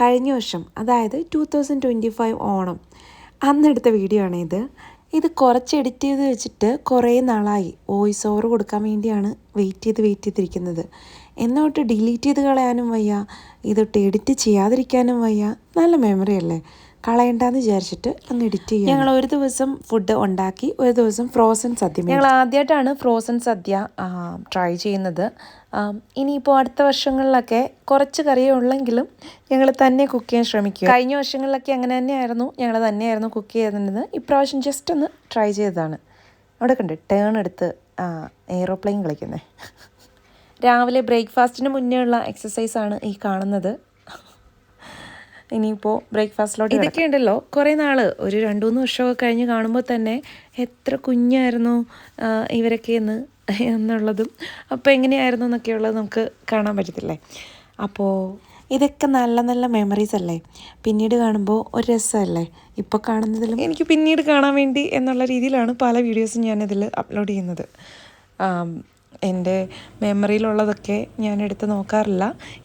കഴിഞ്ഞ വർഷം അതായത് two thousand twenty five Onam അന്നെടുത്ത video ആണ് ഇത്. ഇത് കുറച്ച് എഡിറ്റ് ചെയ്ത് വെച്ചിട്ട് കുറേ നാളായി. വോയിസ് ഓവർ കൊടുക്കാൻ വേണ്ടിയാണ് വെയിറ്റ് ചെയ്ത് വെയിറ്റ് ചെയ്തിരിക്കുന്നത്. എന്നോട്ട് ഡിലീറ്റ് ചെയ്ത് കളയാനും വയ്യ. ഇതൊട്ട് എഡിറ്റ് ചെയ്യാതിരിക്കാനും വയ്യ. നല്ല മെമ്മറി അല്ലേ? കളയണ്ടെന്ന് വിചാരിച്ചിട്ട് അങ്ങ് എഡിറ്റ് ചെയ്യാം ഞങ്ങൾ ഒരു ദിവസം ഫുഡ് ഉണ്ടാക്കി ഒരു ദിവസം ഫ്രോസൺ സദ്യ ഞങ്ങൾ ആദ്യമായിട്ടാണ് ഫ്രോസൺ സദ്യ ട്രൈ ചെയ്യുന്നത്. ഇനിയിപ്പോൾ അടുത്ത വർഷങ്ങളിലൊക്കെ കുറച്ച് കറിയേ ഉള്ളെങ്കിലും ഞങ്ങൾ തന്നെ കുക്ക് ചെയ്യാൻ ശ്രമിക്കും. കഴിഞ്ഞ വർഷങ്ങളിലൊക്കെ അങ്ങനെ തന്നെയായിരുന്നു. ഞങ്ങൾ തന്നെയായിരുന്നു കുക്ക് ചെയ്തിരുന്നത്. ഇപ്രാവശ്യം ജസ്റ്റ് ഒന്ന് ട്രൈ ചെയ്തതാണ്. അവിടെ കണ്ട് ടേൺ എടുത്ത് എയ്റോപ്ലെയിൻ കളിക്കുന്നത് രാവിലെ ബ്രേക്ക്ഫാസ്റ്റിന് മുന്നേ ഉള്ള എക്സസൈസാണ് ഈ കാണുന്നത്. ഇനിയിപ്പോൾ ബ്രേക്ക്ഫാസ്റ്റിലോട്ട് ഇതൊക്കെ ഉണ്ടല്ലോ. കുറേ നാൾ ഒരു രണ്ട് മൂന്ന് വർഷമൊക്കെ കഴിഞ്ഞ് കാണുമ്പോൾ തന്നെ എത്ര കുഞ്ഞായിരുന്നു ഇവരൊക്കെ എന്ന് എന്നുള്ളതും. അപ്പോൾ എങ്ങനെയായിരുന്നു എന്നൊക്കെയുള്ളത് നമുക്ക് കാണാൻ പറ്റത്തില്ലേ? അപ്പോൾ ഇതൊക്കെ നല്ല നല്ല മെമ്മറീസ് അല്ലേ? പിന്നീട് കാണുമ്പോൾ ഒരു രസമല്ലേ? ഇപ്പോൾ കാണുന്നതിലും എനിക്ക് പിന്നീട് കാണാൻ വേണ്ടി എന്നുള്ള രീതിയിലാണ് പല വീഡിയോസും ഞാനിതിൽ അപ്ലോഡ് ചെയ്യുന്നത്. എന്റെ മെമ്മറിയിലുള്ളതൊക്കെ ഞാൻ എടുത്ത് നോക്കാറില്ല.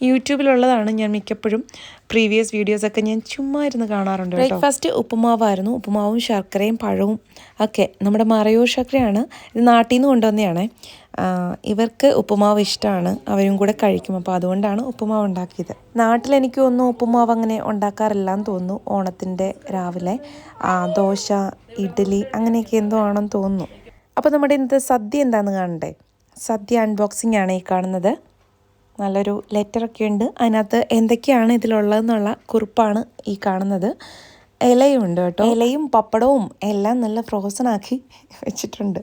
യൂട്യൂബിലുള്ളതാണ് ഞാൻ മിക്കപ്പോഴും പ്രീവിയസ് വീഡിയോസൊക്കെ ഞാൻ ചുമ്മാ ഇരുന്ന് കാണാറുണ്ട് ബ്രേക്ക്ഫാസ്റ്റ് ഉപ്പുമാവായിരുന്നു. ഉപ്പുമാവും ശർക്കരയും പഴവും ഒക്കെ നമ്മുടെ മറയൂർ ശർക്കരയാണ്. ഇത് നാട്ടിൽ നിന്ന് കൊണ്ടുവന്നതാണ് ഇവർക്ക് ഉപ്പുമാവ് ഇഷ്ടമാണ് അവരും കൂടെ കഴിക്കും. അപ്പോൾ അതുകൊണ്ടാണ് ഉപ്പുമാവ് ഉണ്ടാക്കിയത്. നാട്ടിൽ എനിക്ക് ഒന്നും ഉപ്പുമാവ് അങ്ങനെ ഉണ്ടാക്കാറില്ല എന്ന് തോന്നുന്നു. ഓണത്തിന്റെ രാവിലെ ദോശ ഇഡ്ഡലി അങ്ങനെയൊക്കെ എന്തോ ആണെന്ന് തോന്നുന്നു. അപ്പോൾ നമ്മുടെ ഇന്നത്തെ സദ്യ എന്താണെന്ന് കാണണ്ടേ? സദ്യ അൺബോക്സിംഗ് ആണ് ഈ കാണുന്നത്. നല്ലൊരു ലെറ്ററൊക്കെ ഉണ്ട്. അതിനകത്ത് എന്തൊക്കെയാണ് ഇതിലുള്ളതെന്നുള്ള കുറിപ്പാണ് ഈ കാണുന്നത്. ഇലയുണ്ട് കേട്ടോ. ഇലയും പപ്പടവും എല്ലാം നല്ല ഫ്രോസൺ ആക്കി വെച്ചിട്ടുണ്ട്.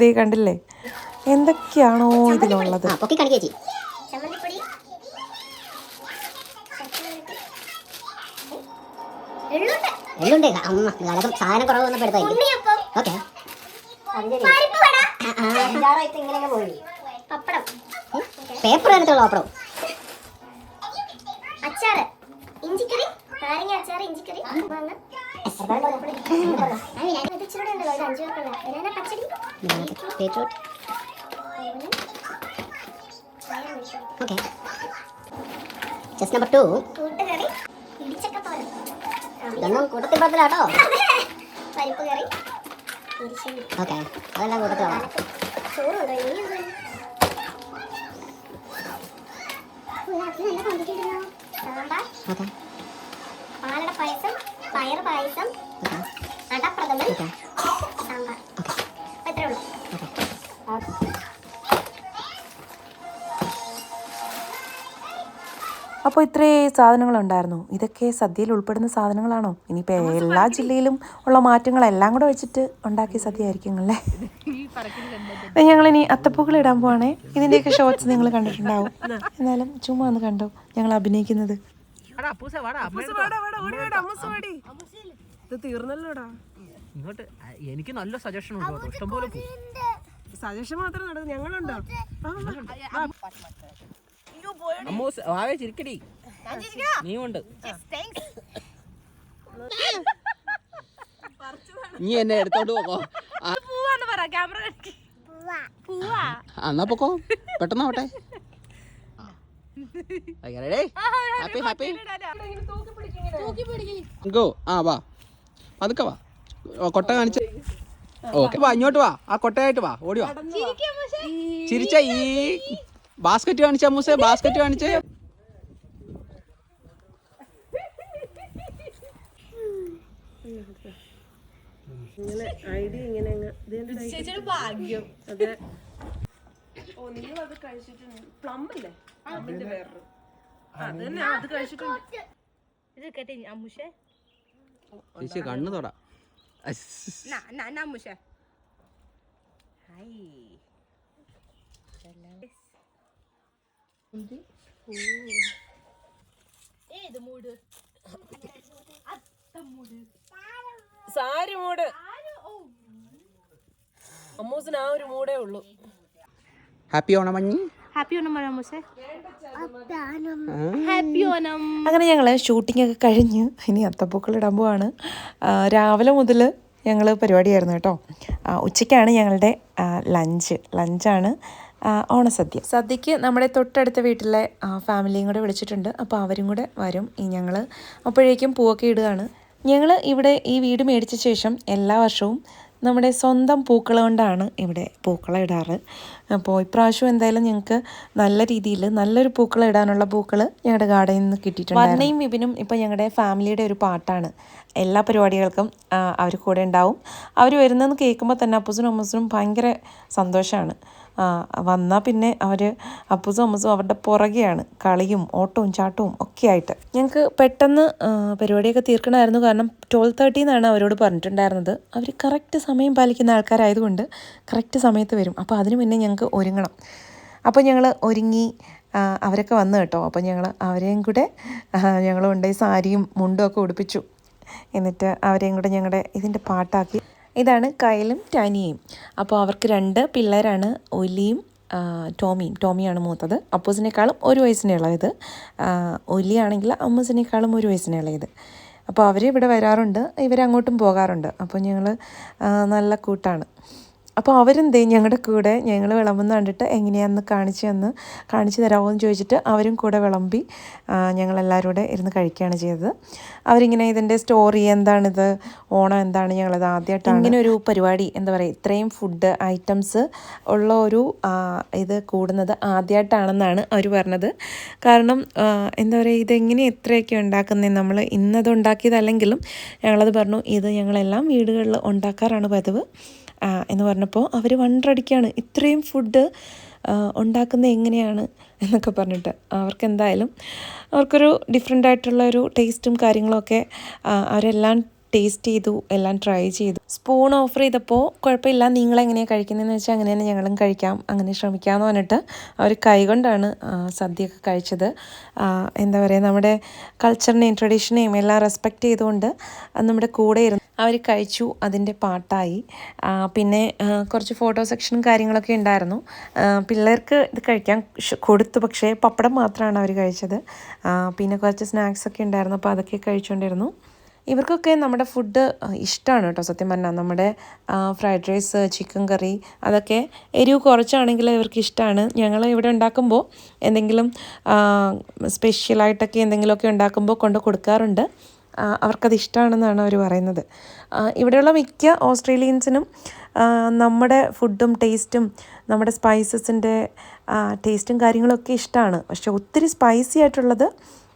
ദേ കണ്ടില്ലേ? എന്തൊക്കെയാണോ ഇതിലുള്ളത്? സാധനം കുറവ് വന്നപ്പോൾ എടുത്തായിരിക്കും ഉണ്ണിയപ്പം. ഓക്കെ. പപ്പടം. പേപ്പർ അതിനകത്തുള്ള പപ്പടം. അച്ചാറ്. ഇഞ്ചിക്കറി? നാരങ്ങ അച്ചാറ് ഇഞ്ചിക്കറി? ഓക്കെ. ചെസ് നമ്പർ ടു കൂട്ടുകറി ഇടിച്ചക്കത്തോരൻ. ഇതൊന്നും കൂട്ടത്തിൽ പറ്റില്ലാട്ടോ പരിപ്പ് കറി ഓക്കെ അതെല്ലാം ഉണ്ടല്ലോ. ഓക്കെ. പാലട പായസം പയർ പായസം ഓക്കെ. അടപ്രഥമൻ ഓക്കെ. സാമ്പാർ. അപ്പൊ ഇത്രേ ഉള്ളൂ അപ്പോൾ ഇത്രേ സാധനങ്ങളുണ്ടായിരുന്നു. ഇതൊക്കെ സദ്യയിൽ ഉൾപ്പെടുന്ന സാധനങ്ങളാണോ? ഇനിയിപ്പോൾ എല്ലാ ജില്ലയിലും ഉള്ള മാറ്റങ്ങളെല്ലാം കൂടെ വെച്ചിട്ട് ഉണ്ടാക്കിയ സദ്യ ആയിരിക്കും അല്ലേ ഞങ്ങളിനി അത്തപ്പൂക്കൾ ഇടാൻ പോവാണേ. ഇതിന്റെയൊക്കെ ഷോർട്സ് നിങ്ങൾ കണ്ടിട്ടുണ്ടാവും. എന്നാലും ചുമ്മാ ഒന്ന് കണ്ടോ? ഞങ്ങൾ അഭിനയിക്കുന്നത്. വാടാ, അപ്പൂസ, വാടാ, അമ്മ എടുത്തോ. ഇത് തീർന്നല്ലോടാ. ഇങ്ങോട്ട് എനിക്ക് നല്ല സജഷൻ ഉണ്ട് ഇഷ്ടംപോലെ സജഷൻ മാത്രം നടന്നു. ഞങ്ങളുണ്ടോ? അമ്മൂസ് ആകെ ചിരിക്കടി. നീ ഉണ്ട് നീ എന്നെ എടുത്തോണ്ട് പോകോ. എന്നാ പൊക്കോ? പെട്ടെന്ന് ആവട്ടെ ഹാപ്പി ഹാപ്പി ഗോ ആ വാ. അതൊക്കെ വാ. കൊട്ട കാണിച്ച. ഓക്കെ വാ ഇങ്ങോട്ട് വാ. ആ കൊട്ടയായിട്ട് വാ. ഓടി വാ. ചിരിച്ച ഈ. ബാസ്ക്കറ്റ് കാണിച്ചാ മൂസേ ബാസ്ക്കറ്റ് കാണിച്ചേ. ഇങ്ങനെ ഐഡിയ ഇങ്ങനെ അങ്ങ് ഇതെന്റെ അതെ. ഓ നിങ്ങൾ അത് കഴിച്ചിട്ടുണ്ട്. പ്ലം അല്ലേ? പ്ലമ്മിന്റെ വേറൊരു. അത് തന്നെ അത് കഴിച്ചിട്ടുണ്ട്. ചേച്ചി കണ്ണു തൊടാ. സാരി മൂട്. അമ്മൂസിന് ആ ഒരു മൂടേ ഉള്ളൂ. ഹാപ്പി ഓണമഞ്ഞി അങ്ങനെ ഞങ്ങൾ ഷൂട്ടിംഗ് ഒക്കെ കഴിഞ്ഞ് ഇനി അത്തപ്പൂക്കൾ ഇടാൻ പോവാണ്. രാവിലെ മുതൽ ഞങ്ങൾ പരിപാടിയായിരുന്നു കേട്ടോ. ആ, ഉച്ചയ്ക്കാണ് ഞങ്ങളുടെ ലഞ്ച് ലഞ്ചാണ് ഓണസദ്യ. സദ്യക്ക് നമ്മുടെ തൊട്ടടുത്ത വീട്ടിലെ ഫാമിലിയും കൂടെ വിളിച്ചിട്ടുണ്ട്. അപ്പോൾ അവരും കൂടെ വരും. ഈ ഞങ്ങൾ അപ്പോഴേക്കും പൂവൊക്കെ ഇടുകയാണ്. ഞങ്ങൾ ഇവിടെ ഈ വീട് മേടിച്ച ശേഷം എല്ലാ വർഷവും നമ്മുടെ സ്വന്തം പൂക്കൾ കൊണ്ടാണ് ഇവിടെ പൂക്കളം ഇടാറ്. അപ്പോൾ ഇപ്രാവശ്യം എന്തായാലും ഞങ്ങൾക്ക് നല്ല രീതിയിൽ നല്ലൊരു പൂക്കളം ഇടാനുള്ള പൂക്കൾ ഞങ്ങളുടെ ഗാർഡനിൽ നിന്ന് കിട്ടിയിട്ടുണ്ട് വർണയും വിപിനും ഇപ്പോൾ ഞങ്ങളുടെ ഫാമിലിയുടെ ഒരു പാട്ടാണ്. എല്ലാ പരിപാടികൾക്കും അവർ കൂടെ ഉണ്ടാവും. അവർ വരുന്നതെന്ന് കേൾക്കുമ്പോൾ തന്നെ അപ്പൂസിനും അമ്മൂസിനും ഭയങ്കര സന്തോഷമാണ് വന്നാൽ പിന്നെ അവർ അപ്പൂസും അമ്മൂസും അവരുടെ പുറകെയാണ് കളിയും ഓട്ടവും ചാട്ടവും ഒക്കെ ആയിട്ട്. ഞങ്ങൾക്ക് പെട്ടെന്ന് പരിപാടിയൊക്കെ തീർക്കണമായിരുന്നു. കാരണം ട്വൽവ് തേർട്ടി എന്നാണ് അവരോട് പറഞ്ഞിട്ടുണ്ടായിരുന്നത്. അവർ കറക്റ്റ് സമയം പാലിക്കുന്ന ആൾക്കാരായതുകൊണ്ട് കറക്റ്റ് സമയത്ത് വരും. അപ്പോൾ അതിന് മുന്നേ ഞങ്ങൾക്ക് ഒരുങ്ങണം. അപ്പോൾ ഞങ്ങൾ ഒരുങ്ങി അവരൊക്കെ വന്നു കേട്ടോ. അപ്പോൾ ഞങ്ങൾ അവരെയും കൂടെ ഞങ്ങൾ കൊണ്ടുപോയി സാരിയും മുണ്ടും ഒക്കെ ഉടുപ്പിച്ചു. എന്നിട്ട് അവരെയും കൂടെ ഞങ്ങളുടെ ഇതിന്റെ പാട്ടാക്കി. ഇതാണ് കയലും ടാനിയയും. അപ്പോൾ അവർക്ക് രണ്ട് പിള്ളേരാണ് ഒലിയും ടോമിയും. ടോമിയാണ് മൂത്തത്. അപ്പൂസിനേക്കാളും ഒരു വയസ്സിനെ ഇളയത് ഒലിയാണെങ്കിൽ അമ്മൂസിനേക്കാളും ഒരു വയസ്സിനെ ഇളയത് അപ്പോൾ അവർ ഇവിടെ വരാറുണ്ട്. ഇവരങ്ങോട്ടും പോകാറുണ്ട്. അപ്പോൾ ഞങ്ങൾ നല്ല കൂട്ടാണ്. അപ്പോൾ അവരെന്തേ ഞങ്ങളുടെ കൂടെ ഞങ്ങൾ വിളമ്പുന്ന കണ്ടിട്ട് എങ്ങനെയാണെന്ന് കാണിച്ചു തന്ന് കാണിച്ചു തരാമോ എന്ന് ചോദിച്ചിട്ട് അവരും കൂടെ വിളമ്പി ഞങ്ങളെല്ലാവരും കൂടെ ഇരുന്ന് കഴിക്കുകയാണ് ചെയ്തത്. അവരിങ്ങനെ ഇതിന്റെ സ്റ്റോറി എന്താണിത് ഓണം എന്താണ് ഞങ്ങളത് ആദ്യമായിട്ടാണ് ഇങ്ങനെ ഒരു പരിപാടി എന്താ പറയുക ഇത്രയും ഫുഡ് ഐറ്റംസ് ഉള്ള ഒരു ഇത് കൂടുന്നത് ആദ്യമായിട്ടാണെന്നാണ് അവർ പറഞ്ഞത്. കാരണം എന്താ പറയുക ഇതെങ്ങനെ എത്രയൊക്കെ ഉണ്ടാക്കുന്നത് നമ്മൾ ഇന്നത് ഉണ്ടാക്കിയതല്ലെങ്കിലും ഞങ്ങളത് പറഞ്ഞു ഇത് ഞങ്ങളെല്ലാം വീടുകളിൽ ഉണ്ടാക്കാറാണ് പതിവ്. എന്ന് പറഞ്ഞപ്പോൾ അവർ വണ്ടടിക്കുകയാണ് ഇത്രയും ഫുഡ് ഉണ്ടാക്കുന്നത് എങ്ങനെയാണ് എന്നൊക്കെ പറഞ്ഞിട്ട് അവർക്ക് എന്തായാലും അവർക്കൊരു ഡിഫറെന്റ് ആയിട്ടുള്ള ഒരു ടേസ്റ്റും കാര്യങ്ങളൊക്കെ അവരെല്ലാം ടേസ്റ്റ് ചെയ്തു എല്ലാം ട്രൈ ചെയ്തു. സ്പൂൺ ഓഫർ ചെയ്തപ്പോൾ കുഴപ്പമില്ല നിങ്ങൾ എങ്ങനെയാണ് കഴിക്കുന്നതെന്ന് വെച്ചാൽ അങ്ങനെ തന്നെ ഞങ്ങളും കഴിക്കാം അങ്ങനെ ശ്രമിക്കാമെന്ന് പറഞ്ഞിട്ട് അവർ കൈകൊണ്ടാണ് സദ്യയൊക്കെ കഴിച്ചത്. എന്താ പറയുക നമ്മുടെ കൾച്ചറിനെയും ട്രഡീഷനെയും എല്ലാം റെസ്പെക്റ്റ് ചെയ്തുകൊണ്ട് നമ്മുടെ കൂടെ ഇരുന്ന് അവർ കഴിച്ചു അതിന്റെ പാട്ടായി. പിന്നെ കുറച്ച് ഫോട്ടോ സെക്ഷനും കാര്യങ്ങളൊക്കെ ഉണ്ടായിരുന്നു. പിള്ളേർക്ക് ഇത് കഴിക്കാൻ കൊടുത്തു പക്ഷേ പപ്പടം മാത്രമാണ് അവർ കഴിച്ചത്. പിന്നെ കുറച്ച് സ്നാക്സൊക്കെ ഉണ്ടായിരുന്നു അപ്പോൾ അതൊക്കെ കഴിച്ചുകൊണ്ടിരുന്നു ഇവർക്കൊക്കെ നമ്മുടെ ഫുഡ് ഇഷ്ടമാണ് കേട്ടോ. സത്യം പറഞ്ഞാൽ നമ്മുടെ ഫ്രൈഡ് റൈസ് ചിക്കൻ കറി അതൊക്കെ എരിവ് കുറച്ചാണെങ്കിൽ ഇവർക്ക് ഇഷ്ടമാണ് ഞങ്ങൾ ഇവിടെ ഉണ്ടാക്കുമ്പോൾ എന്തെങ്കിലും സ്പെഷ്യലായിട്ടൊക്കെ എന്തെങ്കിലുമൊക്കെ ഉണ്ടാക്കുമ്പോൾ കൊണ്ട് കൊടുക്കാറുണ്ട്. അവർക്കത് ഇഷ്ടമാണെന്നാണ് അവർ പറയുന്നത്. ഇവിടെയുള്ള മിക്ക ഓസ്ട്രേലിയൻസിനും നമ്മുടെ ഫുഡും ടേസ്റ്റും നമ്മുടെ സ്പൈസസിന്റെ ടേസ്റ്റും കാര്യങ്ങളൊക്കെ ഇഷ്ടമാണ് പക്ഷെ ഒത്തിരി സ്പൈസി ആയിട്ടുള്ളത്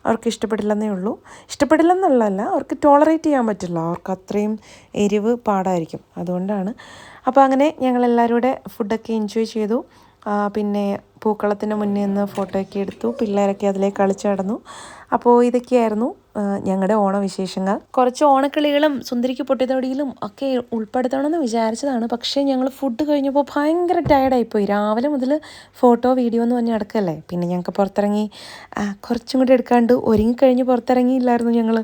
അവർക്ക് ഇഷ്ടപ്പെടില്ലെന്നേ ഉള്ളൂ. ഇഷ്ടപ്പെടില്ലെന്നുള്ളതല്ല അവർക്ക് ടോളറേറ്റ് ചെയ്യാൻ പറ്റില്ല. അവർക്ക് അത്രയും എരിവ് പാടായിരിക്കും. അതുകൊണ്ടാണ്. അപ്പോൾ അങ്ങനെ ഞങ്ങളെല്ലാവരും കൂടെ ഫുഡൊക്കെ എൻജോയ് ചെയ്തു. പിന്നെ പൂക്കളത്തിന് മുന്നേ നിന്ന് ഫോട്ടോയൊക്കെ എടുത്തു. പിള്ളേരൊക്കെ അതിലേക്ക് കളിച്ചു നടന്നു. അപ്പോൾ ഇതൊക്കെയായിരുന്നു. ഞങ്ങളുടെ ഓണവിശേഷങ്ങൾ. കുറച്ച് ഓണക്കിളികളും സുന്ദരിക്ക് പൊട്ടിത്തൊടിയിലും ഒക്കെ ഉൾപ്പെടുത്തണമെന്ന് വിചാരിച്ചതാണ്. പക്ഷേ ഞങ്ങൾ ഫുഡ് കഴിഞ്ഞപ്പോൾ ഭയങ്കര ടയർഡായിപ്പോയി രാവിലെ മുതൽ ഫോട്ടോ വീഡിയോ എന്ന് പറഞ്ഞ് നടക്കല്ലേ? പിന്നെ ഞങ്ങൾക്ക് പുറത്തിറങ്ങി കുറച്ചും കൂടി എടുക്കാണ്ട് ഒരുങ്ങിക്കഴിഞ്ഞ് പുറത്തിറങ്ങിയില്ലായിരുന്നു ഞങ്ങൾ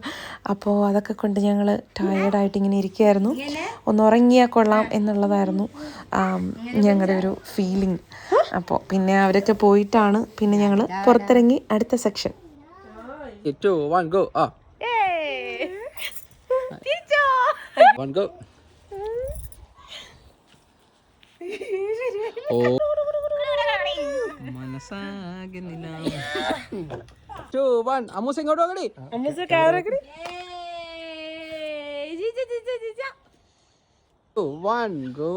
അപ്പോൾ അതൊക്കെ കൊണ്ട് ഞങ്ങൾ ടയേർഡായിട്ട് ഇങ്ങനെ ഇരിക്കുകയായിരുന്നു ഒന്ന് ഉറങ്ങിയാൽ കൊള്ളാം എന്നുള്ളതായിരുന്നു ഞങ്ങളുടെ ഒരു ഫീലിംഗ് അപ്പോൾ പിന്നെ അവരൊക്കെ പോയിട്ടാണ് പിന്നെ ഞങ്ങൾ പുറത്തിറങ്ങി അടുത്ത സെക്ഷൻ ടു വൺ ഗോ ആ വൺ ഗോ ഓ ടു വൺ അമ്മൂസ് ഇങ്ങോട്ട് നോക്കടി ടു വൺ ഗോ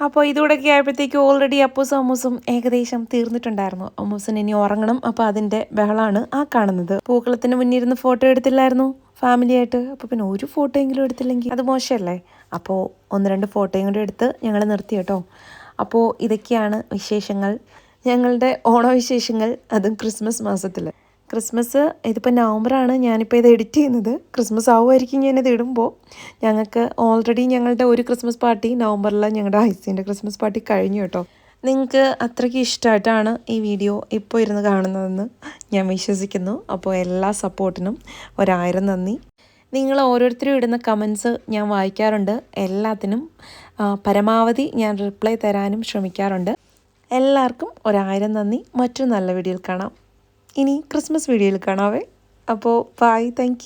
അപ്പോൾ ഇതുകൂടെയൊക്കെ ആയപ്പോഴത്തേക്കും ഓൾറെഡി അപ്പൂസും അമ്മൂസും ഏകദേശം തീർന്നിട്ടുണ്ടായിരുന്നു. അമ്മൂസിന് ഇനി ഉറങ്ങണം. അപ്പോൾ അതിന്റെ ബഹളാണ് ആ കാണുന്നത്. പൂക്കളത്തിന് മുന്നിൽ ഇരുന്ന് ഫോട്ടോ എടുത്തില്ലായിരുന്നു ഫാമിലി ആയിട്ട്. അപ്പോൾ പിന്നെ ഒരു ഫോട്ടോ എങ്കിലും എടുത്തില്ലെങ്കിൽ അത് മോശമല്ലേ? അപ്പോൾ ഒന്ന് രണ്ട് ഫോട്ടോയും കൂടി എടുത്ത് ഞങ്ങൾ നിർത്തി കേട്ടോ. അപ്പോൾ ഇതൊക്കെയാണ് വിശേഷങ്ങൾ. ഞങ്ങളുടെ ഓണവിശേഷങ്ങൾ അതും ക്രിസ്മസ് മാസത്തിൽ ക്രിസ്മസ് ഇതിപ്പോൾ നവംബറാണ് ഞാനിപ്പോൾ ഇത് എഡിറ്റ് ചെയ്യുന്നത്. ക്രിസ്മസ് ആവുമായിരിക്കും ഞാനിത് ഇടുമ്പോൾ. ഞങ്ങൾക്ക് ഓൾറെഡി ഞങ്ങളുടെ ഒരു ക്രിസ്മസ് പാർട്ടി നവംബറിൽ ഞങ്ങളുടെ ഐസിന്റെ ക്രിസ്മസ് പാർട്ടി കഴിഞ്ഞു കേട്ടോ. നിങ്ങൾക്ക് അത്രയ്ക്ക് ഇഷ്ടമായിട്ടാണ് ഈ വീഡിയോ ഇപ്പോൾ ഇരുന്ന് കാണുന്നതെന്ന് ഞാൻ വിശ്വസിക്കുന്നു. അപ്പോൾ എല്ലാ സപ്പോർട്ടിനും ഒരായിരം നന്ദി. നിങ്ങൾ ഓരോരുത്തരും ഇടുന്ന കമൻസ് ഞാൻ വായിക്കാറുണ്ട്. എല്ലാത്തിനും പരമാവധി ഞാൻ റിപ്ലൈ തരാനും ശ്രമിക്കാറുണ്ട്. എല്ലാവർക്കും ഒരായിരം നന്ദി. മറ്റൊരു നല്ല വീഡിയോയിൽ കാണാം. ഇനി ക്രിസ്മസ് വീഡിയോയിൽ കാണാവേ. അപ്പോൾ ബൈ താങ്ക്